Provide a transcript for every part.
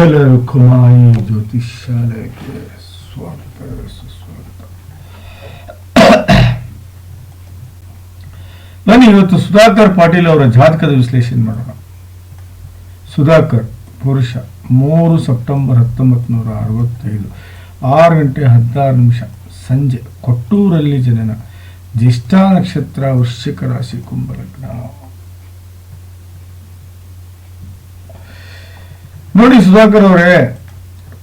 ವಿಠಲ ಕುಮಾರಿ ಜ್ಯೋತಿಷ್ ಶಾಲೆಗೆ ಸ್ವಾಗತ ಸುಸ್ವಾಗತ ಬನ್ನಿ, ಇವತ್ತು ಸುಧಾಕರ್ ಪಾಟೀಲ್ ಅವರ ಜಾತಕದ ವಿಶ್ಲೇಷಣೆ ಮಾಡೋಣ. ಸುಧಾಕರ್, ಪುರುಷ, ಮೂರು ಸೆಪ್ಟೆಂಬರ್ ಹತ್ತೊಂಬತ್ತು ನೂರ ಅರವತ್ತೈದು, ಆರು ಗಂಟೆ ಹದಿನಾರು ನಿಮಿಷ, ಸಂಜೆ ಕೊಟ್ಟೂರಲ್ಲಿ ಜನನ, ಜ್ಯೇಷ್ಠ ನಕ್ಷತ್ರ ವೃಶ್ಚಿಕ ರಾಶಿ ಕುಂಭಲಗ್ನ ನೋಡಿ ಸುಧಾಕರ್ ಅವರೇ,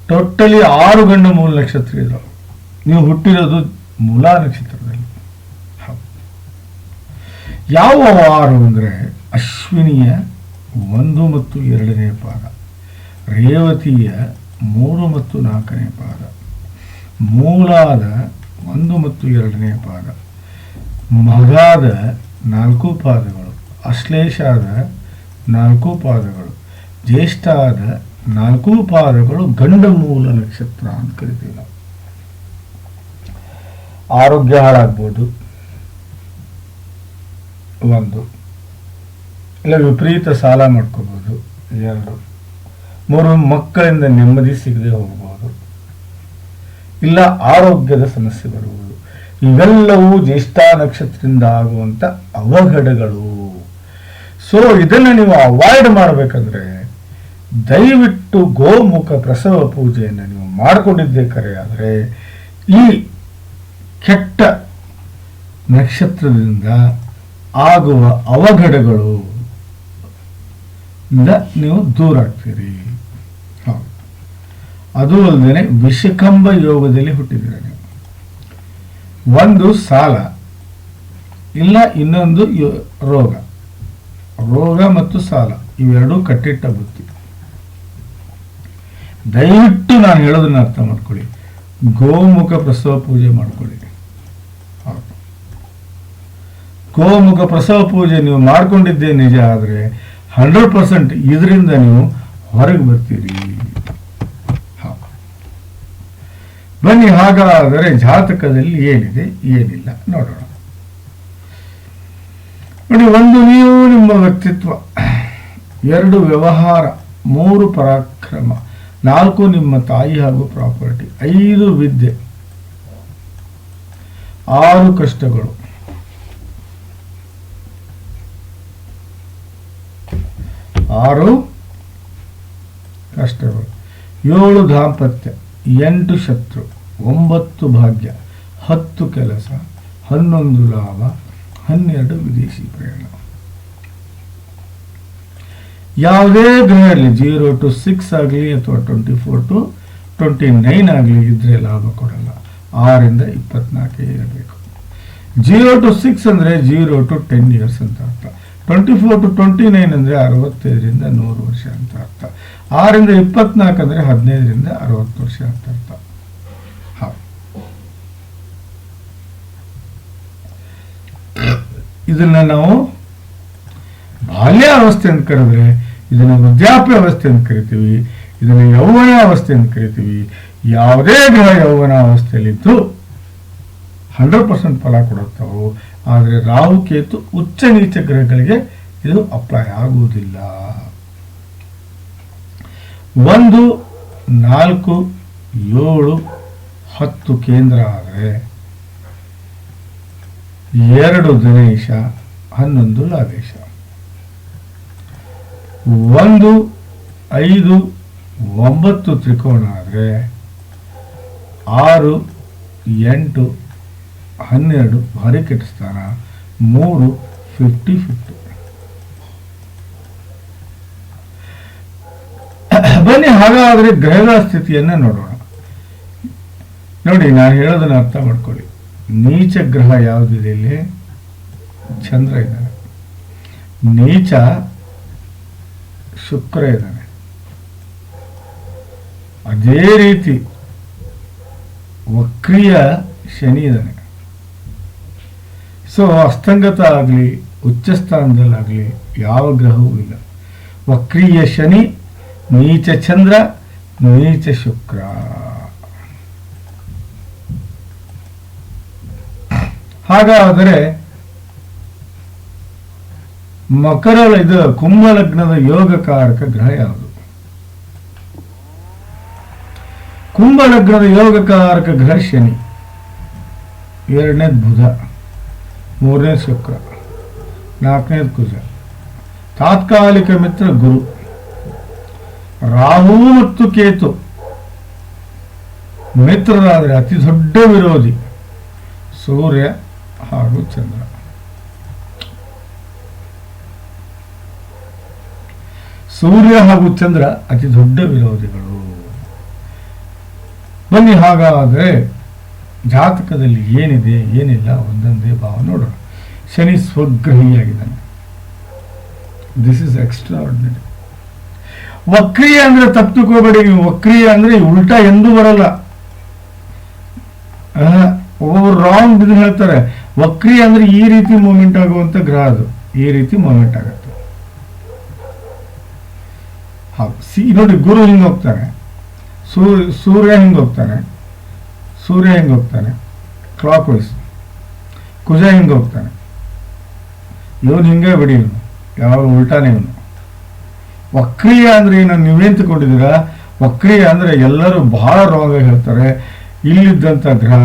ಟೋಟಲಿ ಆರು ಗಂಡು ಮೂಲ ನಕ್ಷತ್ರ ಇದ್ರು. ನೀವು ಹುಟ್ಟಿರೋದು ಮೂಲ ನಕ್ಷತ್ರದಲ್ಲಿ. ಯಾವ ಆರು ಅಂದರೆ ಅಶ್ವಿನಿಯ ಒಂದು ಮತ್ತು ಎರಡನೇ ಪಾದ, ರೇವತಿಯ ಮೂರು ಮತ್ತು ನಾಲ್ಕನೇ ಪಾದ, ಮೂಲಾದ ಒಂದು ಮತ್ತು ಎರಡನೇ ಪಾದ, ಮಗಾದ ನಾಲ್ಕು ಪಾದಗಳು, ಅಶ್ಲೇಷಾದ ನಾಲ್ಕು ಪಾದಗಳು ಜ್ಯೇಷ್ಠಾದ ನಾಲ್ಕು ಪಾದಗಳು ಗಂಡ ಮೂಲ ನಕ್ಷತ್ರ ಅಂತ ಕರಿತೀವಿ ಆರೋಗ್ಯ ಹಾಳಾಗ್ಬೋದು. ಒಂದು. ಇಲ್ಲ, ವಿಪರೀತ ಸಾಲ ಮಾಡ್ಕೋಬೋದು. ಎರಡು. ಮೂರು, ಮಕ್ಕಳಿಂದ ನೆಮ್ಮದಿ ಸಿಗದೆ ಹೋಗ್ಬೋದು. ಇಲ್ಲ, ಆರೋಗ್ಯದ ಸಮಸ್ಯೆ ಬರುವುದು ಇವೆಲ್ಲವೂ ಜ್ಯೇಷ್ಠ ನಕ್ಷತ್ರದಿಂದ ಆಗುವಂತ ಅವಘಡಗಳು. ಸೊ ಇದನ್ನು ನೀವು ಅವಾಯ್ಡ್ ಮಾಡಬೇಕಂದ್ರೆ ದಯವಿಟ್ಟು ಗೋಮುಖ ಪ್ರಸವ ಪೂಜೆಯನ್ನು ನೀವು ಮಾಡಿಕೊಂಡಿದ್ದೇ ಕರೆ, ಆದರೆ ಈ ಕೆಟ್ಟ ನಕ್ಷತ್ರದಿಂದ ಆಗುವ ಅವಘಡಗಳು ನೀವು ದೂರ ಆಗ್ತೀರಿ. ಹೌದು. ಅದು ಅಲ್ಲದೆ ವಿಷಕಂಬ ಯೋಗದಲ್ಲಿ ಹುಟ್ಟಿದ್ದೀರ ನೀವು? ಒಂದು ಸಾಲ, ಇಲ್ಲ ಇನ್ನೊಂದು ರೋಗ. ರೋಗ ಮತ್ತು ಸಾಲ, ಇವೆರಡೂ ಕಟ್ಟಿಟ್ಟ ಬುತ್ತಿ ದಯವಿಟ್ಟು ನಾನು ಹೇಳೋದನ್ನ ಅರ್ಥ ಮಾಡ್ಕೊಳ್ಳಿ. ಗೋಮುಖ ಪ್ರಸವ ಪೂಜೆ ಮಾಡ್ಕೊಳ್ಳಿ. ಗೋಮುಖ ಪ್ರಸವ ಪೂಜೆ ನೀವು ಮಾಡ್ಕೊಂಡಿದ್ದೇ ನಿಜ ಆದರೆ ಹಂಡ್ರೆಡ್ ಪರ್ಸೆಂಟ್ ಇದರಿಂದ ನೀವು ಹೊರಗೆ ಬರ್ತೀರಿ. ಬನ್ನಿ, ಹಾಗಾದರೆ ಜಾತಕದಲ್ಲಿ ಏನಿದೆ? ಏನಿಲ್ಲ. ನೋಡೋಣ. ನೋಡಿ, ಒಂದು ನೀವು ನಿಮ್ಮ ವ್ಯಕ್ತಿತ್ವ, ಎರಡು ವ್ಯವಹಾರ, ಮೂರು ಪರಾಕ್ರಮ ನಾಲ್ಕು ನಿಮ್ಮ ತಾಯಿ ಹಾಗೂ ಪ್ರಾಪರ್ಟಿ. ಐದು ವಿದ್ಯೆ. ಆರು ಕಷ್ಟಗಳು. ಆರು ಕಷ್ಟಗಳು. ಏಳು ದಾಂಪತ್ಯ, ಎಂಟು ಶತ್ರು, ಒಂಬತ್ತು ಭಾಗ್ಯ, ಹತ್ತು ಕೆಲಸ, ಹನ್ನೊಂದು ಲಾಭ, ಹನ್ನೆರಡು ವಿದೇಶಿ ಪ್ರಯಾಣ. ಯಾವುದೇ ಗ್ರಹ ಇರಲಿ ಜೀರೋ ಟು ಸಿಕ್ಸ್ ಆಗಲಿ ಅಥವಾ twenty four to twenty nine ಆಗಲಿ ಇದ್ರೆ ಲಾಭ ಕೊಡಲ್ಲ. ಆರಿಂದ ಇಪ್ಪತ್ನಾಲ್ಕೇ ಇರಬೇಕು. ಜೀರೋ ಟು ಸಿಕ್ಸ್ ಅಂದರೆ ಜೀರೋ ಟು ಟೆನ್ ಇಯರ್ಸ್ ಅಂತ ಅರ್ಥ. Twenty four to twenty nine ಅಂದರೆ ಅರವತ್ತೈದರಿಂದ ನೂರು ವರ್ಷ ಅಂತ ಅರ್ಥ. ಆರಿಂದ ಇಪ್ಪತ್ನಾಲ್ಕು ಅಂದರೆ ಹದಿನೈದರಿಂದ ಅರವತ್ತು ವರ್ಷ ಅಂತ ಅರ್ಥ. ಇದನ್ನ ನಾವು ಬಾಲ್ಯ ಅವಸ್ಥೆ ಅಂತ ಕರೆದ್ರೆ ಇದನ್ನ ವೃದ್ಧಾಪ್ಯ ಅವಸ್ಥೆ ಅಂತ ಕರಿತೀವಿ, ಇದನ್ನು ಯೌವನ ಅವಸ್ಥೆ ಅಂತ ಕರಿತೀವಿ. ಯಾವುದೇ ಗ್ರಹ ಯೌವನ ಅವಸ್ಥೆಯಲ್ಲಿದ್ದು ಹಂಡ್ರೆಡ್ ಪರ್ಸೆಂಟ್ ಫಲ ಕೊಡುತ್ತವೆ. ಆದರೆ ರಾಹು ಕೇತು ಉಚ್ಚ ನೀಚ ಗ್ರಹಗಳಿಗೆ ಇದು ಅಪ್ಲೈ ಆಗುವುದಿಲ್ಲ. ಒಂದು, ನಾಲ್ಕು, ಏಳು, ಹತ್ತು ಕೇಂದ್ರ ಆದರೆ ಎರಡು ದಿನೇಶ ಹನ್ನೊಂದು ಲಾಭೇಶ. ಒಂದು, ಐದು, ಒಂಬತ್ತು ತ್ರಿಕೋಣ ಆದರೆ ಆರು, ಎಂಟು, ಹನ್ನೆರಡು ಭಾರಿ ಸ್ಥಾನ, ಮೂರು ಫಿಫ್ಟಿ ಫಿಫ್ಟಿ ಬನ್ನಿ, ಹಾಗಾದರೆ ಗ್ರಹಗಳ ಸ್ಥಿತಿಯನ್ನು ನೋಡೋಣ. ನೋಡಿ, ನಾನು ಹೇಳೋದನ್ನು ಅರ್ಥ ಮಾಡ್ಕೊಳ್ಳಿ. ನೀಚ ಗ್ರಹ ಯಾವುದಿದೆ ಇಲ್ಲಿ? ಚಂದ್ರ ಇದ್ದಾನೆ. ನೀಚ ಶುಕ್ರ ಇದ್ದಾನೆ. ಅದೇ ರೀತಿ ವಕ್ರಿಯ ಶನಿ ಇದ್ದಾನೆ. ಸೊ ಅಸ್ತಂಗತ ಆಗಲಿ, ಉಚ್ಚ ಸ್ಥಾನದಲ್ಲಾಗಲಿ ಯಾವ ಗ್ರಹವೂ ಇಲ್ಲ. ವಕ್ರೀಯ ಶನಿ, ನೀಚ ಚಂದ್ರ, ನೀಚ ಶುಕ್ರ. ಹಾಗಾದರೆ ಮಕರ ಇದು ಕುಂಭ ಲಗ್ನದ ಯೋಗಕಾರಕ ಗ್ರಹ ಯಾವುದು? ಕುಂಭ ಲಗ್ನದ ಯೋಗಕಾರಕ ಗ್ರಹ ಶನಿ. ಎರಡನೇದು ಬುಧ. ಮೂರನೇ ಶುಕ್ರ. ನಾಲ್ಕನೇದು ಕುಜ. ತಾತ್ಕಾಲಿಕ ಮಿತ್ರ ಗುರು. ರಾಹು ಮತ್ತು ಕೇತು. ಮಿತ್ರರಾದರೆ ಅತಿ ದೊಡ್ಡ ವಿರೋಧಿ. ಸೂರ್ಯ ಹಾಗೂ ಚಂದ್ರ. ಸೂರ್ಯ ಹಾಗೂ ಚಂದ್ರ ಅತಿ ದೊಡ್ಡ ವಿರೋಧಿಗಳು. ಬನ್ನಿ ಹಾಗಾದರೆ ಜಾತಕದಲ್ಲಿ ಏನಿದೆ, ಏನಿಲ್ಲ ಒಂದೊಂದೇ ಭಾವ ನೋಡೋಣ. ಶನಿ ಸ್ವಗ್ರಹಿಯಾಗಿದ್ದಾನೆ. ದಿಸ್ ಇಸ್ ಎಕ್ಸ್ಟ್ರಾ ಆರ್ಡಿನರಿ ವಕ್ರಿಯ ಅಂದ್ರೆ ತಪ್ಪು ತಿಳ್ಕೊಬೇಡಿ ನೀವು ವಕ್ರಿಯ ಅಂದ್ರೆ ಉಲ್ಟಾ ಎಂದೂ ಬರಲ್ಲ. ಒಬ್ಬೊಬ್ರು ರಾಂಗ್ ಇದನ್ನು ಹೇಳ್ತಾರೆ. ವಕ್ರಿಯ ಅಂದ್ರೆ ಈ ರೀತಿ ಮೂಮೆಂಟ್ ಆಗುವಂತ ಗ್ರಹ ಅದು. ಈ ರೀತಿ ಮೂಮೆಂಟ್ ಆಗುತ್ತೆ. ಹೌದು. ಸಿ, ನೋಡಿ, ಗುರು ಹಿಂಗೆ ಹೋಗ್ತಾನೆ ಸೂರ್ಯ ಸೂರ್ಯ ಹಿಂಗೆ ಹೋಗ್ತಾನೆ ಸೂರ್ಯ ಹಿಂಗೆ ಹೋಗ್ತಾನೆ ಕ್ಲಾಕ್ ವೈಸ್ ಕುಜ ಹಿಂಗೆ ಹೋಗ್ತಾನೆ ಇವನು ಹಿಂಗೆ ಬಿಡಿ ಇವನು. ಯಾವಾಗ ಉಲ್ಟಾನೆ ಇವನು. ವಕ್ರಿಯ ಅಂದರೆ ಏನು? ನೀವೇನ್ ತಗೊಂಡಿದ್ದೀರಾ ವಕ್ರಿಯ ಅಂದರೆ ಎಲ್ಲರೂ ಬಹಳ ರಾಂಗ್ ಹೇಳ್ತಾರೆ. ಇಲ್ಲಿದ್ದಂಥ ಗ್ರಹ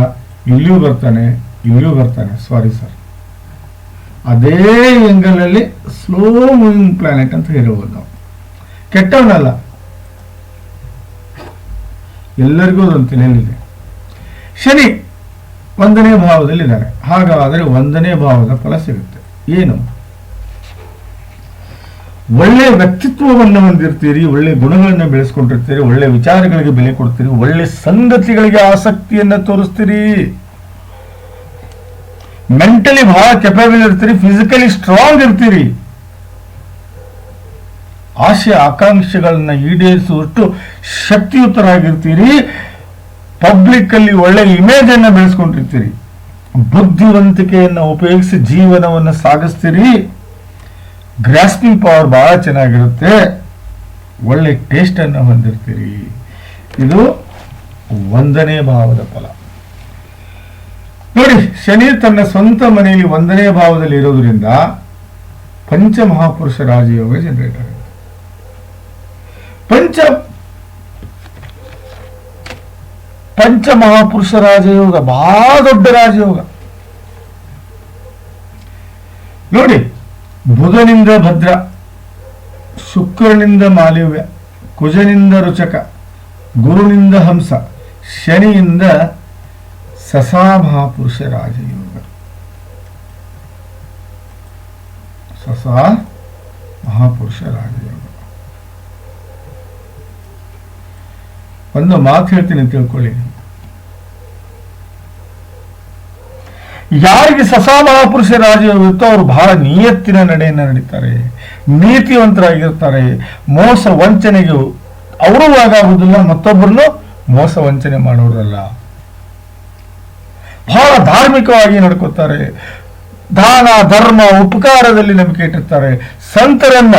ಇಲ್ಲಿಯೂ ಬರ್ತಾನೆ ಇಲ್ಲಿಯೂ ಬರ್ತಾನೆ. ಸಾರಿ ಸರ್ ಅದೇ ಎಂಗಲಲ್ಲಿ ಸ್ಲೋ ಮೂವಿಂಗ್ ಪ್ಲಾನೆಟ್ ಅಂತ ಹೇಳ್ಬೋದು ನಾವು. ಕೆಟ್ಟವನಲ್ಲ. ಎಲ್ಲರಿಗೂ ಅದೊಂದು ತಲೆಯಲ್ಲಿದೆ ಶನಿ ಒಂದನೇ ಭಾವದಲ್ಲಿದ್ದಾರೆ. ಹಾಗಾದರೆ ಒಂದನೇ ಭಾವದ ಫಲ ಸಿಗುತ್ತೆ. ಏನು? ಒಳ್ಳೆ ವ್ಯಕ್ತಿತ್ವವನ್ನು ಹೊಂದಿರ್ತೀರಿ, ಒಳ್ಳೆ ಗುಣಗಳನ್ನು ಬೆಳೆಸ್ಕೊಂಡಿರ್ತೀರಿ, ಒಳ್ಳೆ ವಿಚಾರಗಳಿಗೆ ಬೆಲೆ ಕೊಡ್ತೀರಿ, ಒಳ್ಳೆ ಸಂಗತಿಗಳಿಗೆ ಆಸಕ್ತಿಯನ್ನ ತೋರಿಸ್ತೀರಿ. ಮೆಂಟಲಿ ಬಹಳ ಕೆಪಬಲ್ ಇರ್ತೀರಿ ಫಿಸಿಕಲಿ ಸ್ಟ್ರಾಂಗ್ ಇರ್ತೀರಿ. ಆಶೆ ಆಕಾಂಕ್ಷೆಗಳನ್ನ ಈಡೇರಿಸುವಷ್ಟು ಶಕ್ತಿಯುತರಾಗಿರ್ತೀರಿ. ಪಬ್ಲಿಕ್ ಅಲ್ಲಿ ಒಳ್ಳೆ ಇಮೇಜ್ ಅನ್ನ ಬೆಳೆಸ್ಕೊಂಡಿರ್ತೀರಿ. ಬುದ್ಧಿವಂತಿಕೆಯನ್ನು ಉಪಯೋಗಿಸಿ ಜೀವನವನ್ನು ಸಾಗಿಸ್ತೀರಿ. ಗ್ರಾಸ್ಪಿಂಗ್ ಪವರ್ ಬಹಳ ಚೆನ್ನಾಗಿರುತ್ತೆ. ಒಳ್ಳೆ ಟೇಸ್ಟ್ ಅನ್ನು ಹೊಂದಿರ್ತೀರಿ. ಇದು ಒಂದನೇ ಭಾವದ ಫಲ. ನೋಡಿ ಶನಿ ತನ್ನ ಸ್ವಂತ ಮನೆಯಲ್ಲಿ ಒಂದನೇ ಭಾವದಲ್ಲಿ ಇರೋದ್ರಿಂದ ಪಂಚಮಹಾಪುರುಷ ರಾಜಯೋಗ ಜನರೇಟ್ ಆಗುತ್ತೆ ಪಂಚ ಪಂಚ ಪಂಚಮಹಾಪುರುಷ ರಾಜಯೋಗ ಬಹಳ ದೊಡ್ಡ ರಾಜಯೋಗ. ನೋಡಿ, ಬುಧನಿಂದ ಭದ್ರ, ಶುಕ್ರನಿಂದ ಮಾಲಿವ್ಯ, ಕುಜನಿಂದ ರುಚಕ, ಗುರುನಿಂದ ಹಂಸ, ಶನಿಯಿಂದ ಸಸಾ ಮಹಾಪುರುಷ ರಾಜಯೋಗ. ಸಸಾ ಮಹಾಪುರುಷ ರಾಜಯೋಗ. ಒಂದು ಮಾತು ಹೇಳ್ತೀನಿ ತಿಳ್ಕೊಳ್ಳಿ. ಯಾರಿಗೆ ಸಸಾ ಮಹಾಪುರುಷ ರಾಜಯೋಗ ಇರುತ್ತೋ ಅವರು ಬಹಳ ನಿಯತ್ತಿನ ನಡೆಯನ್ನು ನಡೀತಾರೆ, ನೀತಿವಂತರಾಗಿರ್ತಾರೆ, ಮೋಸ ವಂಚನೆಗೆ ಅವರು ಒಳಗಾಗುವುದಿಲ್ಲ, ಮತ್ತೊಬ್ಬರನ್ನು ಮೋಸ ವಂಚನೆ ಮಾಡೋರಲ್ಲ. ಬಹಳ ಧಾರ್ಮಿಕವಾಗಿ ನಡ್ಕೋತಾರೆ. ದಾನ, ಧರ್ಮ, ಉಪಕಾರದಲ್ಲಿ ನಂಬಿಕೆ ಇಟ್ಟಿರ್ತಾರೆ. ಸಂತರನ್ನ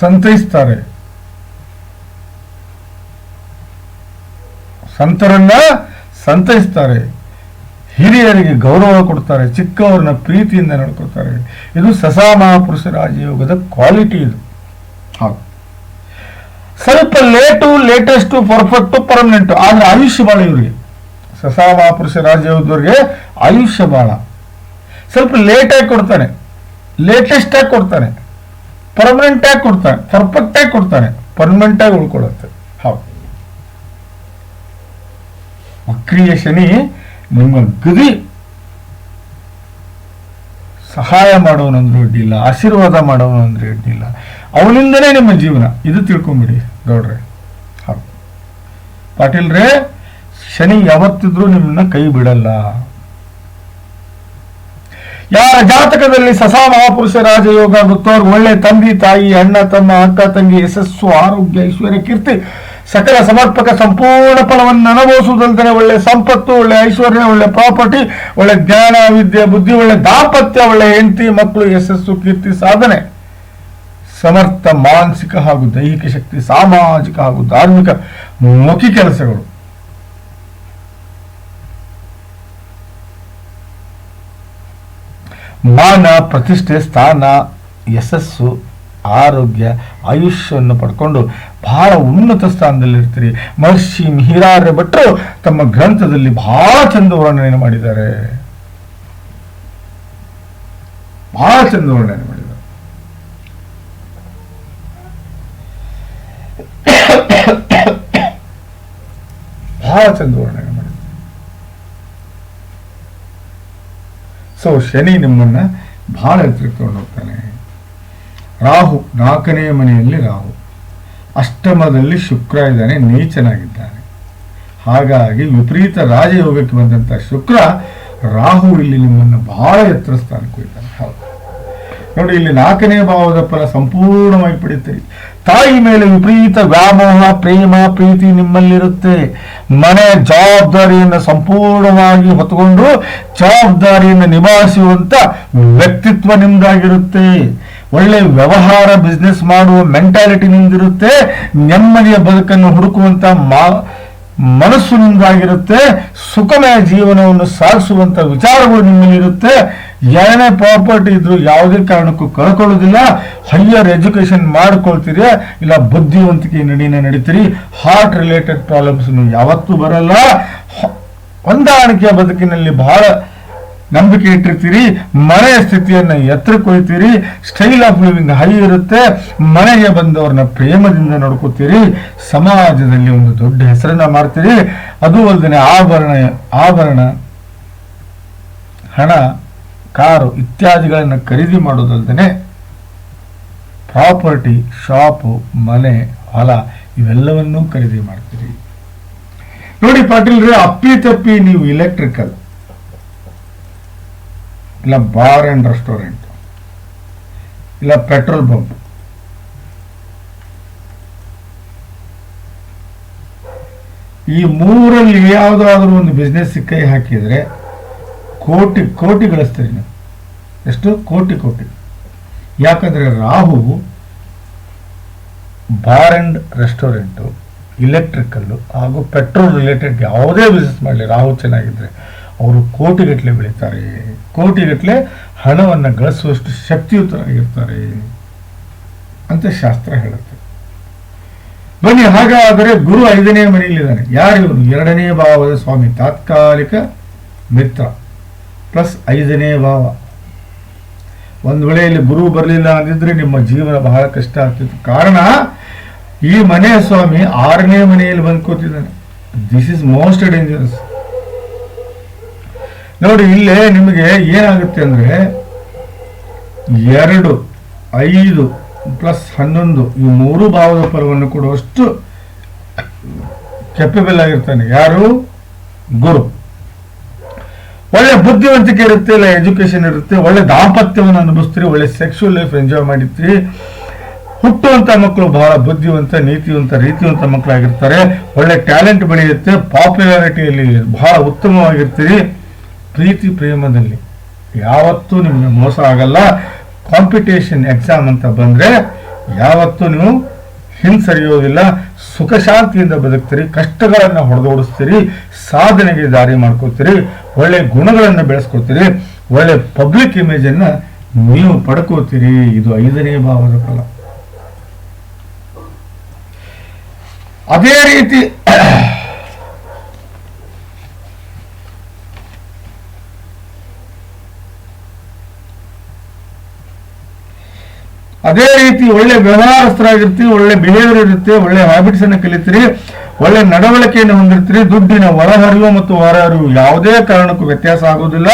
ಸಂತೈಸ್ತಾರೆ. ಸಂತರನ್ನ ಸಂತೈಸ್ತಾರೆ. ಹಿರಿಯರಿಗೆ ಗೌರವ ಕೊಡ್ತಾರೆ ಚಿಕ್ಕವರನ್ನ ಪ್ರೀತಿಯಿಂದ ನಡ್ಕೊತಾರೆ ಇದು ಸಸಾ ಮಹಾಪುರುಷ ರಾಜಯೋಗದ ಕ್ವಾಲಿಟಿ ಇದು. ಹೌದು. ಸ್ವಲ್ಪ ಲೇಟು ಲೇಟೆಸ್ಟು ಪರ್ಫೆಕ್ಟು ಪರ್ಮನೆಂಟು ಆದರೆ ಆಯುಷ್ಯ ಬಾಳ ಇವರಿಗೆ. ಸಸಾ ಮಹಾಪುರುಷ ರಾಜಯೋಗದವ್ರಿಗೆ ಆಯುಷ್ಯ ಬಾಳ. ಸ್ವಲ್ಪ ಲೇಟಾಗಿ ಕೊಡ್ತಾನೆ. ಲೇಟೆಸ್ಟ್ ಆಗಿ ಕೊಡ್ತಾನೆ. ಪರ್ಮನೆಂಟ್ ಆಗಿ ಕೊಡ್ತಾನೆ. ಪರ್ಫೆಕ್ಟ್ ಆಗಿ ಕೊಡ್ತಾನೆ. ಪರ್ಮನೆಂಟ್ ಆಗಿ ಉಳ್ಕೊಳ್ಳುತ್ತೆ ಹೌದು ವಕ್ರಿಯ ಶನಿ ನಿಮ್ಮ ಗದಿ ಸಹಾಯ ಮಾಡೋನಂದ್ರೂ ಅಡ್ಡಿಲ್ಲ ಆಶೀರ್ವಾದ ಮಾಡೋನಂದ್ರೆ ಅಡ್ಡಿಲ್ಲ ಅವನಿಂದನೇ ನಿಮ್ಮ ಜೀವನ. ಇದು ತಿಳ್ಕೊಂಬಿಡಿ ಗೌಡ್ರೆ. ಹೌದು. ಪಾಟೀಲ್ರೇ, ಶನಿ ಯಾವತ್ತಿದ್ರೂ ನಿಮ್ಮನ್ನ ಕೈ ಬಿಡಲ್ಲ. ಯಾರ ಜಾತಕದಲ್ಲಿ ಸಸಾ ಮಹಾಪುರುಷ ರಾಜಯೋಗ ಆಗುತ್ತೋ, ಅವ್ರು ಒಳ್ಳೆ ತಂದೆ, ತಾಯಿ, ಅಣ್ಣ, ತಮ್ಮ, ಅಕ್ಕ, ತಂಗಿ, ಯಶಸ್ಸು, ಆರೋಗ್ಯ, ಐಶ್ವರ್ಯ, ಕೀರ್ತಿ ಸಕಲ ಸಮರ್ಪಕ ಸಂಪೂರ್ಣ ಫಲವನ್ನು ಅನುಭವಿಸುವುದಲ್ದೇ ಒಳ್ಳೆ ಸಂಪತ್ತು, ಒಳ್ಳೆ ಐಶ್ವರ್ಯ, ಒಳ್ಳೆ ಪ್ರಾಪರ್ಟಿ, ಒಳ್ಳೆ ಜ್ಞಾನ, ವಿದ್ಯೆ, ಬುದ್ಧಿ, ಒಳ್ಳೆ ದಾಂಪತ್ಯ, ಒಳ್ಳೆ ಹೆಂಡತಿ, ಮಕ್ಕಳು, ಯಶಸ್ಸು, ಕೀರ್ತಿ, ಸಾಧನೆ. ಸಮರ್ಥ, ಮಾನಸಿಕ ಹಾಗೂ ದೈಹಿಕ ಶಕ್ತಿ, ಸಾಮಾಜಿಕ ಹಾಗೂ ಧಾರ್ಮಿಕ ಮುಖಿ ಕೆಲಸಗಳು. ಮಾನ, ಪ್ರತಿಷ್ಠೆ, ಸ್ಥಾನ, ಯಶಸ್ಸು ಆರೋಗ್ಯ, ಆಯುಷ್ಯವನ್ನು ಪಡ್ಕೊಂಡು ಬಹಳ ಉನ್ನತ ಸ್ಥಾನದಲ್ಲಿರ್ತೀರಿ. ಮಹರ್ಷಿ ಮಿಹಿರಾರ್ಯ ಭಟ್ರು ತಮ್ಮ ಗ್ರಂಥದಲ್ಲಿ ಬಹಳ ಚಂದ ವರ್ಣನೆ ಮಾಡಿದ್ದಾರೆ. ಬಹಳ ಚಂದ ವರ್ಣನೆ ಮಾಡಿದ್ದಾರೆ. ಬಹಳ ಚಂದ ವರ್ಣನೆ ಮಾಡಿದ್ದಾರೆ. ಸೊ ಶನಿ ನಿಮ್ಮನ್ನ ಬಹಳ ಎತ್ತರಕ್ಕೆ ಕೊಂಡೋಗ್ತಾನೆ ರಾಹು ನಾಲ್ಕನೇ ಮನೆಯಲ್ಲಿ ರಾಹು. ಅಷ್ಟಮದಲ್ಲಿ ಶುಕ್ರ ಇದ್ದಾನೆ ನೀಚನಾಗಿದ್ದಾನೆ ಹಾಗಾಗಿ ವಿಪರೀತ ರಾಜಯೋಗಕ್ಕೆ ಬಂದಂತಹ ಶುಕ್ರ ರಾಹು ಇಲ್ಲಿ ನಿಮ್ಮನ್ನು ಬಹಳ ಎತ್ತರ ಸ್ಥಾನಕ್ಕೆ ಹೋಗ್ತಾನೆ ಹೌದು. ನೋಡಿ, ಇಲ್ಲಿ ನಾಲ್ಕನೇ ಭಾವದ ಫಲ ಸಂಪೂರ್ಣವಾಗಿ ಪಡೆಯುತ್ತೀರಿ. ತಾಯಿ ಮೇಲೆ ವಿಪರೀತ ವ್ಯಾಮೋಹ, ಪ್ರೇಮ, ಪ್ರೀತಿ ನಿಮ್ಮಲ್ಲಿರುತ್ತೆ. ಮನೆ ಜವಾಬ್ದಾರಿಯನ್ನು ಸಂಪೂರ್ಣವಾಗಿ ಹೊತ್ತುಕೊಂಡು ಜವಾಬ್ದಾರಿಯನ್ನು ನಿಭಾಯಿಸುವಂತ ವ್ಯಕ್ತಿತ್ವ ನಿಮ್ದಾಗಿರುತ್ತೆ. ಒಳ್ಳೆ ವ್ಯವಹಾರ ಬಿಸ್ನೆಸ್ ಮಾಡುವ ಮೆಂಟಾಲಿಟಿ ನಿಂದಿರುತ್ತೆ, ನೆಮ್ಮದಿಯ ಬದುಕನ್ನು ಹುಡುಕುವಂತ ಮಾ, ಮನಸ್ಸು ನಿಮ್ದಾಗಿರುತ್ತೆ, ಸುಖಮಯ ಜೀವನವನ್ನು ಸಾಗಿಸುವಂತ ವಿಚಾರಗಳು ನಿಮ್ಮಲ್ಲಿರುತ್ತೆ. ಏನೇ ಪ್ರಾಪರ್ಟಿ ಇದ್ರು ಯಾವುದೇ ಕಾರಣಕ್ಕೂ ಕಳ್ಕೊಳ್ಳೋದಿಲ್ಲ. ಹೈಯರ್ ಎಜುಕೇಶನ್ ಮಾಡ್ಕೊಳ್ತೀರಿ, ಇಲ್ಲ ಬುದ್ಧಿವಂತಿಕೆ ನಡೀನೇ ನಡೀತೀರಿ. ಹಾರ್ಟ್ ರಿಲೇಟೆಡ್ ಪ್ರಾಬ್ಲಮ್ಸ್ ಯಾವತ್ತೂ ಬರಲ್ಲ. ಹೊಂದಾಣಿಕೆಯ ಬದುಕಿನಲ್ಲಿ ಬಹಳ ನಂಬಿಕೆ ಇಟ್ಟಿರ್ತೀರಿ ಮನೆಯ ಸ್ಥಿತಿಯನ್ನ ಎತ್ತರಕ್ಕೆ ಒಯ್ತೀರಿ ಸ್ಟೈಲ್ ಆಫ್ ಲಿವಿಂಗ್ ಹೈ ಇರುತ್ತೆ, ಮನೆಗೆ ಬಂದವ್ರನ್ನ ಪ್ರೇಮದಿಂದ ನೋಡ್ಕೋತೀರಿ, ಸಮಾಜದಲ್ಲಿ ಒಂದು ದೊಡ್ಡ ಹೆಸರನ್ನ ಮಾಡ್ತೀರಿ, ಅದು ಅಲ್ಲದೆ ಆಭರಣ ಆಭರಣ, ಹಣ, ಕಾರು ಇತ್ಯಾದಿಗಳನ್ನು ಖರೀದಿ ಮಾಡೋದಲ್ದೇ ಪ್ರಾಪರ್ಟಿ ಶಾಪು ಮನೆ, ಹೊಲ ಇವೆಲ್ಲವನ್ನೂ ಖರೀದಿ ಮಾಡ್ತೀರಿ. ನೋಡಿ ಪಾಟೀಲ್ರೆ, ಅಪ್ಪಿ ತಪ್ಪಿ ನೀವು ಇಲೆಕ್ಟ್ರಿಕಲ್ ಇಲ್ಲ ಬಾರ್ ಅಂಡ್ ರೆಸ್ಟೋರೆಂಟ್, ಇಲ್ಲ ಪೆಟ್ರೋಲ್ ಬಂಕ್. ಈ ಮೂರಲ್ಲಿ ಯಾವುದಾದ್ರೂ ಒಂದು ಬಿಸ್ನೆಸ್ ಕೈ ಹಾಕಿದ್ರೆ ಕೋಟಿ ಕೋಟಿ ಗಳಿಸ್ತೀರಿ ನೀವು. ಎಷ್ಟು? ಕೋಟಿ ಕೋಟಿ. ಯಾಕಂದ್ರೆ Rahu bar and restaurant electrical ಹಾಗೂ ಪೆಟ್ರೋಲ್ ರಿಲೇಟೆಡ್ ಯಾವುದೇ ಬಿಸ್ನೆಸ್ ಮಾಡಲಿ, ರಾಹು ಚೆನ್ನಾಗಿದ್ರೆ ಅವರು ಕೋಟಿಗಟ್ಟಲೆ ಬೆಳೀತಾರೆ. ಕೋಟಿಗಟ್ಟಲೆ ಹಣವನ್ನು ಗಳಿಸುವಷ್ಟು ಶಕ್ತಿಯುತರಾಗಿರ್ತಾರೆ ಅಂತ ಶಾಸ್ತ್ರ ಹೇಳುತ್ತೆ. ಬನ್ನಿ, ಹಾಗಾದರೆ ಗುರು ಐದನೇ ಮನೆಯಲ್ಲಿದ್ದಾನೆ. ಯಾರಿವನು ಎರಡನೇ ಭಾವದ ಸ್ವಾಮಿ, ತಾತ್ಕಾಲಿಕ ಮಿತ್ರ ಪ್ಲಸ್ ಐದನೇ ಭಾವ. ಒಂದು ವೇಳೆ ಇಲ್ಲಿ ಗುರು ಬರಲಿಲ್ಲ ಅಂದಿದ್ರೆ ನಿಮ್ಮ ಜೀವನ ಬಹಳ ಕಷ್ಟ ಆಗ್ತಿತ್ತು. ಕಾರಣ, ಈ ಮನೆಯ ಸ್ವಾಮಿ ಆರನೇ ಮನೆಯಲ್ಲಿ ಬಂದ್ಕೋತಿದ್ದಾನೆ ದಿಸ್ ಇಸ್ ಮೋಸ್ಟ್ ಡೇಂಜರಸ್ ನೋಡಿ, ಇಲ್ಲೇ ನಿಮಗೆ ಏನಾಗುತ್ತೆ ಅಂದ್ರೆ ಎರಡು, ಐದು ಪ್ಲಸ್ ಹನ್ನೊಂದು, ಈ ಮೂರು ಭಾವದ ಫಲವನ್ನು ಕೊಡುವಷ್ಟು ಕೆಪಬಲ್ ಆಗಿರ್ತಾನೆ. ಯಾರು? ಗುರು. ಒಳ್ಳೆ ಬುದ್ಧಿವಂತಿಕೆ ಇರುತ್ತೆ, ಇಲ್ಲ ಎಜುಕೇಶನ್ ಇರುತ್ತೆ, ಒಳ್ಳೆ ದಾಂಪತ್ಯವನ್ನು ಅನುಭವಿಸ್ತೀರಿ, ಒಳ್ಳೆ ಸೆಕ್ಷುವಲ್ ಲೈಫ್ ಎಂಜಾಯ್ ಮಾಡಿರ್ತೀರಿ. ಹುಟ್ಟುವಂಥ ಮಕ್ಕಳು ಬಹಳ ಬುದ್ಧಿವಂತ, ನೀತಿವಂತ, ರೀತಿವಂತ ಮಕ್ಕಳಾಗಿರ್ತಾರೆ. ಒಳ್ಳೆ ಟ್ಯಾಲೆಂಟ್ ಬೆಳೆಯುತ್ತೆ ಪಾಪ್ಯುಲಾರಿಟಿಯಲ್ಲಿ ಬಹಳ ಉತ್ತಮವಾಗಿರ್ತೀರಿ. ಪ್ರೀತಿ ಪ್ರೇಮದಲ್ಲಿ ಯಾವತ್ತೂ ನಿಮಗೆ ಮೋಸ ಆಗಲ್ಲ. ಕಾಂಪಿಟೇಷನ್ ಎಕ್ಸಾಮ್ ಅಂತ ಬಂದರೆ ಯಾವತ್ತೂ ನೀವು ಹಿಂಸರಿಯೋದಿಲ್ಲ. ಸುಖ ಶಾಂತಿಯಿಂದ ಬದುಕ್ತೀರಿ. ಕಷ್ಟಗಳನ್ನು ಹೊಡೆದೋಡಿಸ್ತೀರಿ. ಸಾಧನೆಗೆ ದಾರಿ ಮಾಡ್ಕೋತೀರಿ. ಒಳ್ಳೆ ಗುಣಗಳನ್ನು ಬೆಳೆಸ್ಕೋತೀರಿ. ಒಳ್ಳೆ ಪಬ್ಲಿಕ್ ಇಮೇಜನ್ನು ನೀವು ಪಡ್ಕೋತೀರಿ. ಇದು ಐದನೇ ಭಾವದ ಫಲ. ಅದೇ ರೀತಿ ಅದೇ ರೀತಿ ಒಳ್ಳೆ ವ್ಯವಹಾರಸ್ಥರಾಗಿರ್ತೀವಿ ಒಳ್ಳೆ ಬಿಹೇವಿಯರ್ ಇರುತ್ತೆ, ಒಳ್ಳೆ ಹ್ಯಾಬಿಟ್ಸ್ ಅನ್ನು ಕಲಿತೀರಿ, ಒಳ್ಳೆ ನಡವಳಿಕೆಯನ್ನು ಹೊಂದಿರ್ತೀರಿ, ದುಡ್ಡಿನ ಒಳಹರಿವು ಮತ್ತು ಹೊರಹರಿವು ಯಾವುದೇ ಕಾರಣಕ್ಕೂ ವ್ಯತ್ಯಾಸ ಆಗೋದಿಲ್ಲ.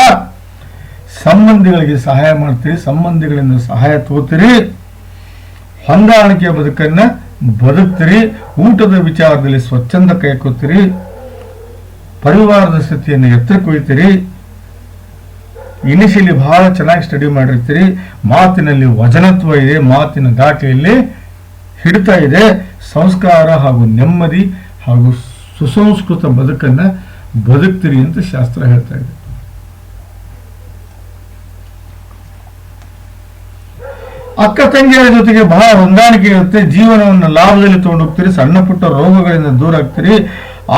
ಸಂಬಂಧಿಗಳಿಗೆ ಸಹಾಯ ಮಾಡ್ತೀರಿ, ಸಂಬಂಧಿಗಳಿಂದ ಸಹಾಯ ತಗೋತೀರಿ. ಹೊಂದಾಣಿಕೆಯ ಬದುಕನ್ನ ಬದುಕ್ತೀರಿ, ಊಟದ ವಿಚಾರದಲ್ಲಿ ಸ್ವಚ್ಛಂದ ಕೈಕೊತ್ತೀರಿ ಪರಿವಾರದ ಸ್ಥಿತಿಯನ್ನು ಎತ್ತರಕ್ಕೆ ಒಯ್ತೀರಿ ಇನಿಷಿಯಲಿ ಬಹಳ ಚೆನ್ನಾಗಿ ಸ್ಟಡಿ ಮಾಡಿರ್ತೀರಿ. ಮಾತಿನಲ್ಲಿ ವಜನತ್ವ ಇದೆ, ಮಾತಿನ ದಾಟಿಯಲ್ಲಿ ಹಿಡಿತ ಇದೆ. ಸಂಸ್ಕಾರ ಹಾಗೂ ನೆಮ್ಮದಿ ಹಾಗೂ ಸುಸಂಸ್ಕೃತ ಬದುಕನ್ನ ಬದುಕ್ತೀರಿ ಅಂತ ಶಾಸ್ತ್ರ ಹೇಳ್ತಾ ಇದೆ. ಅಕ್ಕ ತಂಗಿಯರ ಜೊತೆಗೆ ಬಹಳ ಹೊಂದಾಣಿಕೆ ಇರುತ್ತೆ. ಜೀವನವನ್ನು ಲಾಭದಲ್ಲಿ ತಗೊಂಡೋಗ್ತೀರಿ. ಸಣ್ಣ ಪುಟ್ಟ ರೋಗಗಳಿಂದ ದೂರ ಆಗ್ತೀರಿ.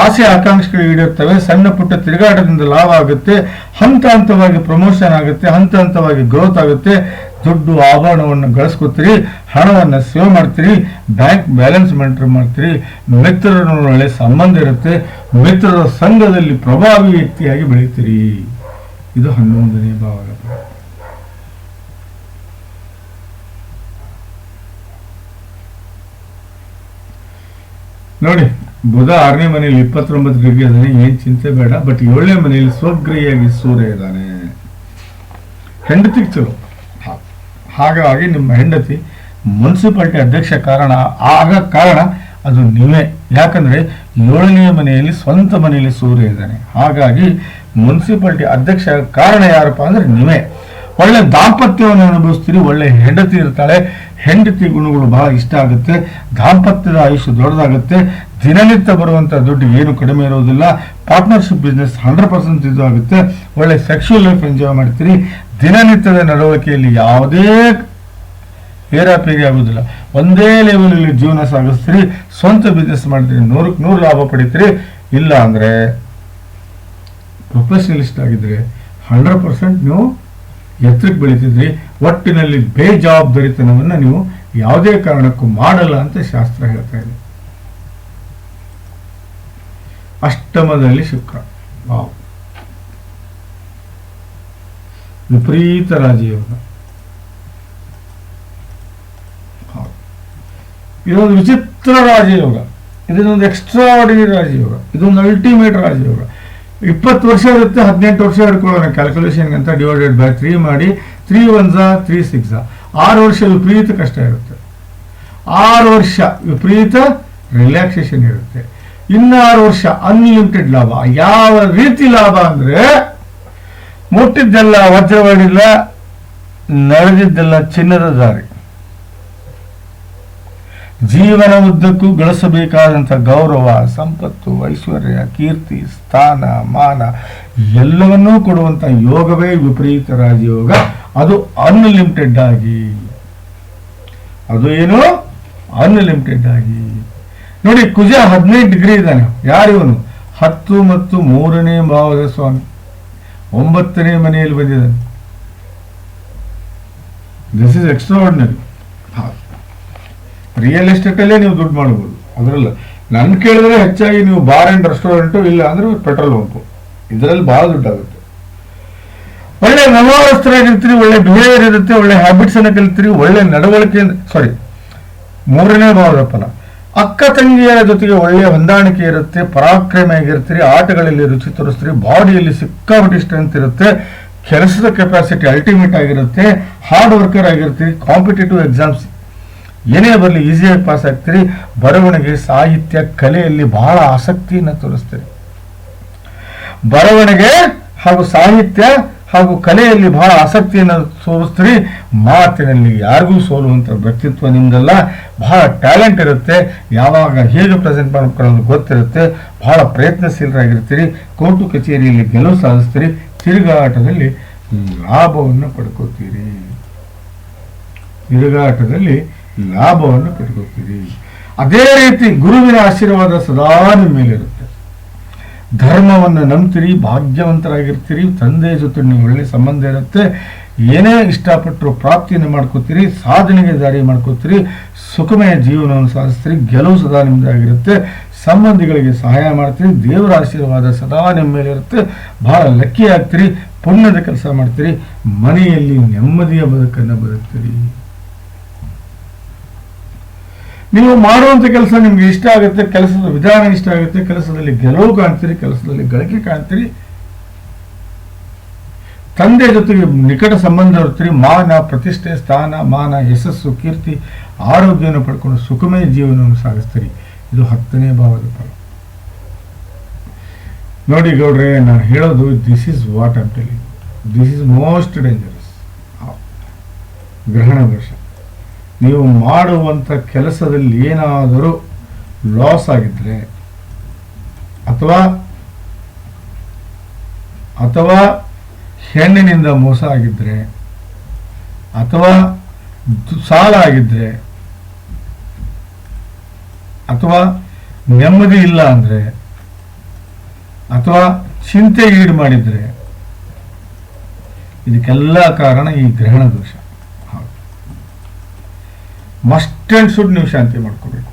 ಆಸೆ ಆಕಾಂಕ್ಷೆಗಳು ಈಡೇರ್ತವೆ, ಸಣ್ಣ ಪುಟ್ಟ ತಿರುಗಾಟದಿಂದ ಲಾಭ ಆಗುತ್ತೆ, ಹಂತ ಹಂತವಾಗಿ ಪ್ರಮೋಷನ್ ಆಗುತ್ತೆ, ಹಂತ ಹಂತವಾಗಿ ಗ್ರೋತ್ ಆಗುತ್ತೆ ದುಡ್ಡು ಆಭರಣವನ್ನು ಗಳಿಸ್ಕೊತೀರಿ, ಹಣವನ್ನು ಸೇವ್ ಮಾಡ್ತೀರಿ ಬ್ಯಾಂಕ್ ಬ್ಯಾಲೆನ್ಸ್ ಮೇಂಟೈನ್ ಮಾಡ್ತೀರಿ ಮಿತ್ರರ ಒಳ್ಳೆ ಸಂಬಂಧ ಇರುತ್ತೆ, ಮಿತ್ರರ ಸಂಘದಲ್ಲಿ ಪ್ರಭಾವಿ ವ್ಯಕ್ತಿಯಾಗಿ ಬೆಳೀತೀರಿ ಇದು ಹನ್ನೊಂದನೇ ಭಾವ. ನೋಡಿ ಬುಧ ಆರನೇ ಮನೆಯಲ್ಲಿ ಇಪ್ಪತ್ತೊಂಬತ್ತು ಡಿಗ್ರಿ ಇದ್ದಾನೆ, ಏನ್ ಚಿಂತೆ ಬೇಡ ಬಟ್ ಏಳನೇ ಮನೆಯಲ್ಲಿ ಸ್ವಗ್ರಹಿಯಾಗಿ ಸೂರ್ಯ ಇದ್ದಾನೆ. ಹೆಂಡತಿಗೆ ಚಲೋ. ಹಾಗಾಗಿ ನಿಮ್ಮ ಹೆಂಡತಿ ಮುನ್ಸಿಪಾಲ್ಟಿ ಅಧ್ಯಕ್ಷ ಕಾರಣ ಆಗ ಕಾರಣ ಅದು ನೀವೇ. ಯಾಕಂದ್ರೆ ಏಳನೇ ಮನೆಯಲ್ಲಿ ಸ್ವಂತ ಮನೆಯಲ್ಲಿ ಸೂರ್ಯ ಇದ್ದಾನೆ. ಹಾಗಾಗಿ ಮುನ್ಸಿಪಾಲ್ಟಿ ಅಧ್ಯಕ್ಷ ಕಾರಣ ಯಾರಪ್ಪ ಅಂದ್ರೆ ನೀವೇ. ಒಳ್ಳೆ ದಾಂಪತ್ಯವನ್ನು ಅನುಭವಿಸ್ತೀರಿ, ಒಳ್ಳೆ ಹೆಂಡತಿ ಇರ್ತಾಳೆ, ಹೆಂಡತಿ ಗುಣಗಳು ಬಹಳ ಇಷ್ಟ ಆಗುತ್ತೆ, ದಾಂಪತ್ಯದ ಆಯುಷ್ಯ ದೊಡ್ಡದಾಗುತ್ತೆ ದಿನನಿತ್ಯ ಬರುವಂತ ದುಡ್ಡು ಏನು ಕಡಿಮೆ ಇರೋದಿಲ್ಲ. ಪಾರ್ಟ್ನರ್ಶಿಪ್ ಬಿಸ್ನೆಸ್ ಹಂಡ್ರೆಡ್ ಪರ್ಸೆಂಟ್ ಇದು ಆಗುತ್ತೆ. ಒಳ್ಳೆ ಸೆಕ್ಷುವಲ್ ಲೈಫ್ ಎಂಜಾಯ್ ಮಾಡ್ತೀರಿ. ದಿನನಿತ್ಯದ ನಡವಳಿಕೆಯಲ್ಲಿ ಯಾವುದೇ ಏರಾಪೇರಿ ಆಗುದಿಲ್ಲ. ಒಂದೇ ಲೆವೆಲಲ್ಲಿ ಜೀವನ ಸಾಗಿಸ್ತೀರಿ. ಸ್ವಂತ ಬಿಸ್ನೆಸ್ ಮಾಡ್ತೀರಿ. ನೂರಕ್ಕೆ ನೂರು ಲಾಭ ಪಡಿತೀರಿ. ಇಲ್ಲ ಅಂದ್ರೆ ಪ್ರೊಫೆಷನಲಿಸ್ಟ್ ಆಗಿದ್ರೆ ಹಂಡ್ರೆಡ್ ಪರ್ಸೆಂಟ್ ನೀವು ಎತ್ತರಕ್ಕೆ ಬೆಳೀತಿದ್ರಿ. ಒಟ್ಟಿನಲ್ಲಿ ಬೇಜವಾಬ್ದಾರಿತನವನ್ನು ನೀವು ಯಾವುದೇ ಕಾರಣಕ್ಕೂ ಮಾಡಲ್ಲ ಅಂತ ಶಾಸ್ತ್ರ ಹೇಳ್ತಾ ಇದೆ. ಅಷ್ಟಮದಲ್ಲಿ ಶುಕ್ರ. ವಾವ್ ವಿಪರೀತ ರಾಜಯೋಗ. ಇದೊಂದು ವಿಚಿತ್ರ ರಾಜಯೋಗ. ಇದೊಂದು ಎಕ್ಸ್ಟ್ರಾ ಆರ್ಡಿನರಿ ರಾಜಯೋಗ. ಇದೊಂದು ಅಲ್ಟಿಮೇಟ್ ರಾಜಯೋಗ. ಇಪ್ಪತ್ತು ವರ್ಷ ಇರುತ್ತೆ ಹದಿನೆಂಟು ವರ್ಷ ಹಿಡ್ಕೊಳ್ಳೋಣ ಕ್ಯಾಲ್ಕುಲೇಷನ್ ಅಂತ ಡಿವೈಡೆಡ್ ಬೈ ತ್ರೀ ಮಾಡಿ ತ್ರೀ ಒನ್ಸ ತ್ರೀ ಸಿಕ್ಸ್ ಆರು ವರ್ಷ ವಿಪರೀತ ಕಷ್ಟ ಇರುತ್ತೆ. ಆರು ವರ್ಷ ವಿಪರೀತ ರಿಲ್ಯಾಕ್ಸೇಷನ್ ಇರುತ್ತೆ. ಇನ್ನು ಆರು ವರ್ಷ ಅನ್ಲಿಮಿಟೆಡ್ ಲಾಭ. ಯಾವ ರೀತಿ ಲಾಭ ಅಂದ್ರೆ ಮುಟ್ಟಿದ್ದೆಲ್ಲ ವಜ್ರವಾಡಿಲ್ಲ ನಡೆದಿದ್ದೆಲ್ಲ ಚಿನ್ನದ ದಾರಿ. ಜೀವನ ಉದ್ದಕ್ಕೂ ಗಳಿಸಬೇಕಾದಂಥ ಗೌರವ, ಸಂಪತ್ತು, ಐಶ್ವರ್ಯ, ಕೀರ್ತಿ, ಸ್ಥಾನ, ಮಾನ, ಎಲ್ಲವನ್ನೂ ಕೊಡುವಂತ ಯೋಗವೇ ವಿಪರೀತ ರಾಜಯೋಗ. ಅದು ಅನ್ಲಿಮಿಟೆಡ್ ಆಗಿ. ಅದು ಏನು? ಅನ್ಲಿಮಿಟೆಡ್ ಆಗಿ. ನೋಡಿ, ಕುಜ ಹದಿನೈದು ಡಿಗ್ರಿ ಇದ್ದಾನೆ. ಯಾರಿವನು ಹತ್ತು ಮತ್ತು ಮೂರನೇ ಭಾವದ ಸ್ವಾಮಿ. ಒಂಬತ್ತನೇ ಮನೆಯಲ್ಲಿ ಬಂದಿದ್ದಾನೆ. This is extraordinary real estate ಅಲ್ಲೇ ನೀವು ದುಡ್ಡು ಮಾಡಬಹುದು ಅದರಲ್ಲ. ನನ್ ಕೇಳಿದ್ರೆ ಹೆಚ್ಚಾಗಿ ನೀವು ಬಾರ್ ಅಂಡ್ ರೆಸ್ಟೋರೆಂಟ್ ಇಲ್ಲ ಅಂದ್ರೆ ಪೆಟ್ರೋಲ್ ಬಂಕು ಇದರಲ್ಲಿ ಬಹಳ ದುಡ್ಡಾಗುತ್ತೆ. ಒಳ್ಳೆ ನವವಸ್ತ್ರರಾಗಿರ್ತೀರಿ ಒಳ್ಳೆ ಬಿಹೇವಿಯರ್ ಇರುತ್ತೆ ಒಳ್ಳೆ ಹ್ಯಾಬಿಟ್ಸ್ ಅನ್ನ ಕಲಿತೀರಿ, ಒಳ್ಳೆ ನಡವಳಿಕೆ ಸಾರಿ ಮೂರನೇ ಭಾವದ ಫಲ. ಅಕ್ಕ ತಂಗಿಯರ ಜೊತೆಗೆ ಒಳ್ಳೆಯ ಹೊಂದಾಣಿಕೆ ಇರುತ್ತೆ ಪರಾಕ್ರಮ ಆಗಿರ್ತೀರಿ ಆಟಗಳಲ್ಲಿ ರುಚಿ ತೋರಿಸ್ತೀರಿ, ಬಾಡಿಯಲ್ಲಿ ಸಿಕ್ಕಾಪಟ್ಟೆ ಸ್ಟ್ರೆಂತ್ ಇರುತ್ತೆ ಕೆಲಸದ ಕೆಪಾಸಿಟಿ ಅಲ್ಟಿಮೇಟ್ ಆಗಿರುತ್ತೆ ಹಾರ್ಡ್ ವರ್ಕರ್ ಆಗಿರ್ತೀರಿ ಕಾಂಪಿಟೇಟಿವ್ ಎಕ್ಸಾಮ್ಸ್ ಏನೇ ಬರಲಿ ಈಸಿಯಾಗಿ ಪಾಸ್ ಆಗ್ತೀರಿ, ಬರವಣಿಗೆ, ಸಾಹಿತ್ಯ, ಕಲೆಯಲ್ಲಿ ಬಹಳ ಆಸಕ್ತಿಯನ್ನು ತೋರಿಸ್ತೀರಿ. ಬರವಣಿಗೆ ಹಾಗೂ ಸಾಹಿತ್ಯ ಹಾಗೂ ಕಲೆಯಲ್ಲಿ ಬಹಳ ಆಸಕ್ತಿಯನ್ನು ತೋರಿಸ್ತೀರಿ ಮಾತಿನಲ್ಲಿ ಯಾರಿಗೂ ಸೋಲುವಂಥ ವ್ಯಕ್ತಿತ್ವ ನಿಮ್ಮದಲ್ಲ ಬಹಳ ಟ್ಯಾಲೆಂಟ್ ಇರುತ್ತೆ. ಯಾವಾಗ ಹೇಗೆ ಪ್ರೆಸೆಂಟ್ ಮಾಡ್ಕೊಳ್ಳೋದು ಗೊತ್ತಿರುತ್ತೆ. ಬಹಳ ಪ್ರಯತ್ನಶೀಲರಾಗಿರ್ತೀರಿ. ಕೋರ್ಟು ಕಚೇರಿಯಲ್ಲಿ ಗೆಲುವು ಸಾಧಿಸ್ತೀರಿ. ತಿರುಗಾಟದಲ್ಲಿ ಲಾಭವನ್ನು ಪಡ್ಕೋತೀರಿ. ತಿರುಗಾಟದಲ್ಲಿ ಲಾಭವನ್ನು ಪಡ್ಕೋತೀರಿ. ಅದೇ ರೀತಿ ಗುರುವಿನ ಆಶೀರ್ವಾದ ಸದಾ ನಿಮ್ಮ ಮೇಲಿರುತ್ತೆ. ಧರ್ಮವನ್ನು ನಂಬ್ತೀರಿ, ಭಾಗ್ಯವಂತರಾಗಿರ್ತೀರಿ, ತಂದೆ ಜೊತೆ ನೀವು ಒಳ್ಳೆ ಸಂಬಂಧ ಇರುತ್ತೆ, ಏನೇ ಇಷ್ಟಪಟ್ಟರು ಪ್ರಾಪ್ತಿಯನ್ನು ಮಾಡ್ಕೋತೀರಿ, ಸಾಧನೆಗೆ ದಾರಿ ಮಾಡ್ಕೋತೀರಿ, ಸುಖಮಯ ಜೀವನವನ್ನು ಸಾಧಿಸ್ತೀರಿ, ಗೆಲುವು ಸದಾ ನಿಮ್ಮದಾಗಿರುತ್ತೆ ಸಂಬಂಧಿಗಳಿಗೆ ಸಹಾಯ ಮಾಡ್ತೀರಿ, ದೇವರ ಆಶೀರ್ವಾದ ಸದಾ ನಿಮ್ಮ ಮೇಲೆ ಇರುತ್ತೆ, ಬಹಳ ಲಕ್ಕಿ ಆಗ್ತೀರಿ ಪುಣ್ಯದ ಕೆಲಸ ಮಾಡ್ತೀರಿ, ಮನೆಯಲ್ಲಿ ನೆಮ್ಮದಿಯ ಬದುಕನ್ನು ಬದುಕ್ತೀರಿ. ನೀವು ಮಾಡುವಂಥ ಕೆಲಸ ನಿಮ್ಗೆ ಇಷ್ಟ ಆಗುತ್ತೆ, ಕೆಲಸದ ವಿಧಾನ ಇಷ್ಟ ಆಗುತ್ತೆ, ಕೆಲಸದಲ್ಲಿ ಗೆಲುವು ಕಾಣ್ತೀರಿ, ಕೆಲಸದಲ್ಲಿ ಗಳಿಕೆ ಕಾಣ್ತೀರಿ. ತಂದೆ ಜೊತೆಗೆ ನಿಕಟ ಸಂಬಂಧ ಇರ್ತೀರಿ ಮಾನ, ಪ್ರತಿಷ್ಠೆ, ಸ್ಥಾನ, ಮಾನ, ಯಶಸ್ಸು, ಕೀರ್ತಿ, ಆರೋಗ್ಯವನ್ನು ಪಡ್ಕೊಂಡು ಸುಖಮಯ ಜೀವನವನ್ನು ಸಾಗಿಸ್ತೀರಿ. ಇದು ಹತ್ತನೇ ಭಾವದ ಫಲ. ನೋಡಿ ಗೌಡ್ರೆ, ನಾನು ಹೇಳೋದು this is what am telling this is most dangerous ಗ್ರಹಣ ವರ್ಷ. ನೀವು ಮಾಡುವಂಥ ಕೆಲಸದಲ್ಲಿ ಏನಾದರೂ ಲಾಸ್ ಆಗಿದ್ರೆ ಅಥವಾ ಅಥವಾ ಹೆಣ್ಣಿನಿಂದ ಮೋಸ ಆಗಿದ್ರೆ ಅಥವಾ ಸಾಲ ಆಗಿದ್ರೆ ಅಥವಾ ನೆಮ್ಮದಿ ಇಲ್ಲ ಅಂದ್ರೆ ಅಥವಾ ಚಿಂತೆ ಈಡು ಮಾಡಿದ್ರೆ, ಇದಕ್ಕೆಲ್ಲ ಕಾರಣ ಈ ಗ್ರಹಣ ದೋಷ. ಮಸ್ಟ್ ಅಂಡ್ ಶುಡ್ ನೀವು ಶಾಂತಿ ಮಾಡ್ಕೋಬೇಕು.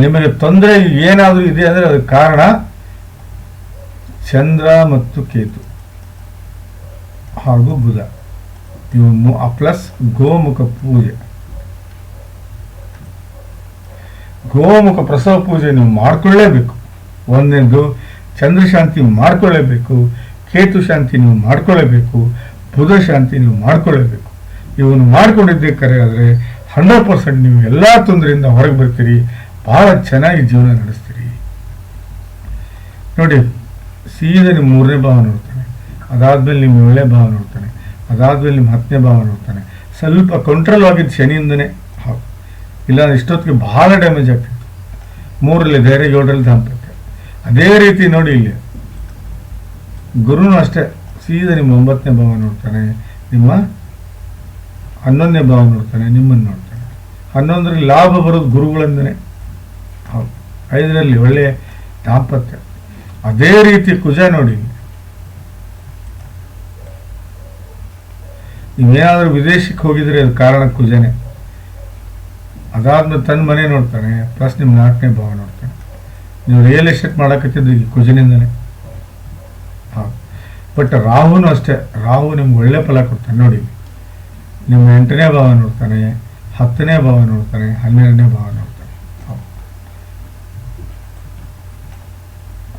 ನಿಮಗೆ ತೊಂದರೆ ಏನಾದರೂ ಇದೆ ಅಂದರೆ ಅದಕ್ಕೆ ಕಾರಣ ಚಂದ್ರ ಮತ್ತು ಕೇತು ಹಾಗೂ ಬುಧ. ಇವು ಪ್ಲಸ್ ಗೋಮುಖ ಪೂಜೆ. ಗೋಮುಖ ಪ್ರಸವ ಪೂಜೆ ನೀವು ಮಾಡ್ಕೊಳ್ಳೇಬೇಕು. ಒಂದೆಂದು ಚಂದ್ರ ಶಾಂತಿ ಮಾಡ್ಕೊಳ್ಳೇಬೇಕು, ಕೇತು ಶಾಂತಿ ನೀವು ಮಾಡ್ಕೊಳ್ಳೇಬೇಕು ಬುಧ ಶಾಂತಿ ನೀವು ಮಾಡ್ಕೊಳ್ಳೇಬೇಕು. ಇವನು ಮಾಡ್ಕೊಂಡಿದ್ದೇ ಕರೆ ಆದರೆ ಹಂಡ್ರೆಡ್ ಪರ್ಸೆಂಟ್ ನೀವು ಎಲ್ಲ ತೊಂದರೆಯಿಂದ ಹೊರಗೆ ಬರ್ತೀರಿ. ಭಾಳ ಚೆನ್ನಾಗಿ ಜೀವನ ನಡೆಸ್ತೀರಿ. ನೋಡಿ, ಸೀದಾ ನಿಮ್ಮ ಮೂರನೇ ಭಾವ ನೋಡ್ತಾನೆ. ಅದಾದಮೇಲೆ ನಿಮ್ಮ ಏಳನೇ ಭಾವ ನೋಡ್ತಾನೆ. ಅದಾದಮೇಲೆ ನಿಮ್ಮ ಹತ್ತನೇ ಭಾವ ನೋಡ್ತಾನೆ. ಸ್ವಲ್ಪ ಕಂಟ್ರೋಲ್ ಆಗಿದ್ದು ಶನಿಯಿಂದನೇ ಹೌದು ಇಲ್ಲ ಇಷ್ಟೊತ್ತಿಗೆ ಭಾಳ ಡ್ಯಾಮೇಜ್ ಆಗ್ತಿತ್ತು. ಮೂರಲ್ಲಿ ಧೈರ್ಯ ಏಳರಲ್ಲಿ ದಾಂಪತ್ಯ. ಅದೇ ರೀತಿ ನೋಡಿ ಇಲ್ಲಿ. ಗುರುನು ಅಷ್ಟೇ. ಸೀದಾ ನಿಮ್ಮ ಒಂಬತ್ತನೇ ಭಾವ ನೋಡ್ತಾನೆ, ನಿಮ್ಮ ಹನ್ನೊಂದನೇ ಭಾವ ನೋಡ್ತಾನೆ, ನಿಮ್ಮನ್ನು ನೋಡ್ತಾನೆ. ಹನ್ನೊಂದರಲ್ಲಿ ಲಾಭ ಬರೋದು ಗುರುಗಳಿಂದನೇ ಹೌದು. ಐದರಲ್ಲಿ ಒಳ್ಳೆಯ ದಾಂಪತ್ಯ. ಅದೇ ರೀತಿ ಕುಜ ನೋಡಿ. ನೀವೇನಾದರೂ ವಿದೇಶಕ್ಕೆ ಹೋಗಿದ್ರೆ ಅದು ಕಾರಣ ಕುಜನೇ. ಅದಾದ್ಮೇಲೆ ತನ್ನ ಮನೆ ನೋಡ್ತಾನೆ, ಪ್ಲಸ್ ನಿಮ್ಮ ನಾಲ್ಕನೇ ಭಾವ ನೋಡ್ತಾನೆ. ನೀವು ರಿಯಲ್ ಎಸ್ಟೇಟ್ ಮಾಡಕತ್ತಿದ್ದು ಈ ಕುಜನಿಂದನೇ. ಬಟ್ ರಾಹುನು ಅಷ್ಟೇ. ರಾಹು ನಿಮ್ಗೆ ಒಳ್ಳೆ ಫಲ ಕೊಡ್ತಾನೆ. ನೋಡಿ, ನಿಮ್ಮ ಎಂಟನೇ ಭಾವ ನೋಡ್ತಾನೆ, ಹತ್ತನೇ ಭಾವ ನೋಡ್ತಾನೆ, ಹನ್ನೆರಡನೇ ಭಾವ ನೋಡ್ತಾನೆ.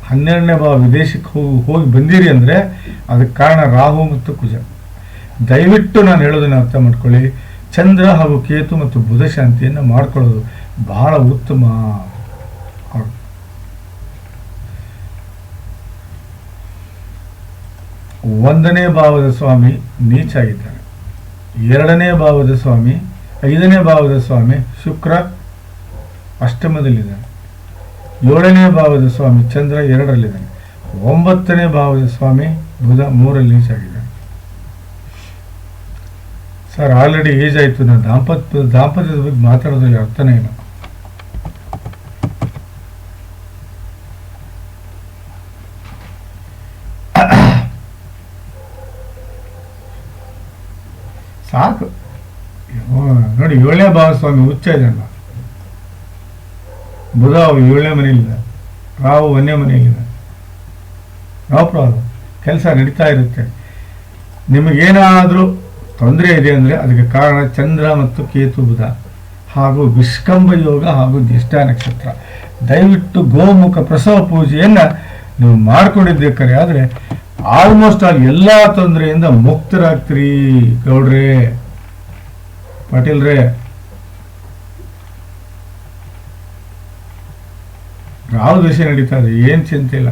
ಹನ್ನೆರಡನೇ ಭಾವ ವಿದೇಶಕ್ಕೆ ಹೋಗಿ ಹೋಗಿ ಬಂದಿರಿ ಅಂದರೆ ಅದಕ್ಕೆ ಕಾರಣ ರಾಹು ಮತ್ತು ಕುಜ. ದಯವಿಟ್ಟು ನಾನು ಹೇಳೋದನ್ನು ಅರ್ಥ ಮಾಡ್ಕೊಳ್ಳಿ. ಚಂದ್ರ ಹಾಗೂ ಕೇತು ಮತ್ತು ಬುಧ ಶಾಂತಿಯನ್ನು ಮಾಡ್ಕೊಳ್ಳೋದು ಬಹಳ ಉತ್ತಮ ಹೌದು. ಒಂದನೇ ಭಾವದ ಸ್ವಾಮಿ ನೀಚಾಗಿದ್ದಾನೆ ಎರಡನೇ ಭಾವದ ಸ್ವಾಮಿ, ಐದನೇ ಭಾವದ ಸ್ವಾಮಿ ಶುಕ್ರ ಅಷ್ಟಮದಲ್ಲಿದ್ದಾನೆ ಏಳನೇ ಭಾವದ ಸ್ವಾಮಿ ಚಂದ್ರ ಎರಡರಲ್ಲಿದ್ದಾನೆ. ಒಂಬತ್ತನೇ ಭಾವದ ಸ್ವಾಮಿ ಬುಧ ಮೂರಲ್ಲಿ ನೀಚಾಗಿದ್ದಾನೆ ಸರ್ ಆಲ್ರೆಡಿ ಏಜ್ ಆಯಿತು. ನಾನು ದಾಂಪತ್ಯ, ದಾಂಪತ್ಯದ ಬಗ್ಗೆ ಮಾತಾಡೋದ್ರಲ್ಲಿ ಅರ್ಥನೇ ಇಲ್ಲ. ನೋಡಿ ಏಳನೇ ಭಾಗಸ್ವಾಮಿ ಉಚ್ಚ ಜನ್ಮ ಬುಧ ಏಳನೇ ಮನೆಯಲ್ಲಿದೆ ರಾವು ಒಂದನೇ ಮನೆಯಲ್ಲಿದೆ ನೋ ಪ್ರಾಬ್ಲಮ್, ಕೆಲಸ ನಡೀತಾ ಇರುತ್ತೆ. ನಿಮಗೇನಾದರೂ ತೊಂದರೆ ಇದೆ ಅಂದರೆ ಅದಕ್ಕೆ ಕಾರಣ ಚಂದ್ರ ಮತ್ತು ಕೇತು ಬುಧ ಹಾಗೂ ವಿಷ್ಕಂಭ ಯೋಗ ಹಾಗೂ ಜ್ಯೇಷ್ಠ ನಕ್ಷತ್ರ. ದಯವಿಟ್ಟು ಗೋಮುಖ ಪ್ರಸವ ಪೂಜೆಯನ್ನು ನೀವು ಮಾಡ್ಕೊಂಡಿದ್ದೇಕರೆ ಆದರೆ ಆಲ್ಮೋಸ್ಟ್ ಆಲ್ ಎಲ್ಲ ತೊಂದರೆಯಿಂದ ಮುಕ್ತರಾಗ್ತೀರಿ ಗೌಡ್ರೆ. ಪಾಟೀಲ್ರೇ ರಾಹುಲ್ ದೇಶ ನಡೀತಾ ಇದೆ? ಏನು ಚಿಂತೆ ಇಲ್ಲ.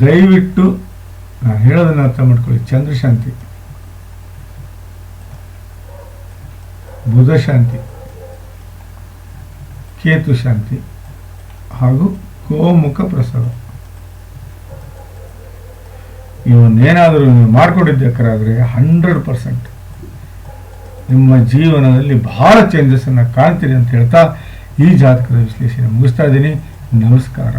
ದಯವಿಟ್ಟು ನಾನು ಹೇಳೋದನ್ನ ಅರ್ಥ ಮಾಡ್ಕೊಳ್ಳಿ. ಚಂದ್ರಶಾಂತಿ ಬುಧ ಶಾಂತಿ. ಕೇತು ಶಾಂತಿ. ಹಾಗೂ ಗೋಮುಖ ಪ್ರಸಾದ ಇವನ್ನೇನಾದರೂ ನೀವು ಮಾಡಿಕೊಂಡಿದ್ದಕ್ಕರಾದರೆ ಹಂಡ್ರೆಡ್ ಪರ್ಸೆಂಟ್ ನಿಮ್ಮ ಜೀವನದಲ್ಲಿ ಬಹಳ ಚೇಂಜಸನ್ನು ಕಾಣ್ತೀರಿ ಅಂತ ಹೇಳ್ತಾ ಈ ಜಾತಕದ ವಿಶ್ಲೇಷಣೆ ಮುಗಿಸ್ತಾ ಇದ್ದೀನಿ. ನಮಸ್ಕಾರ.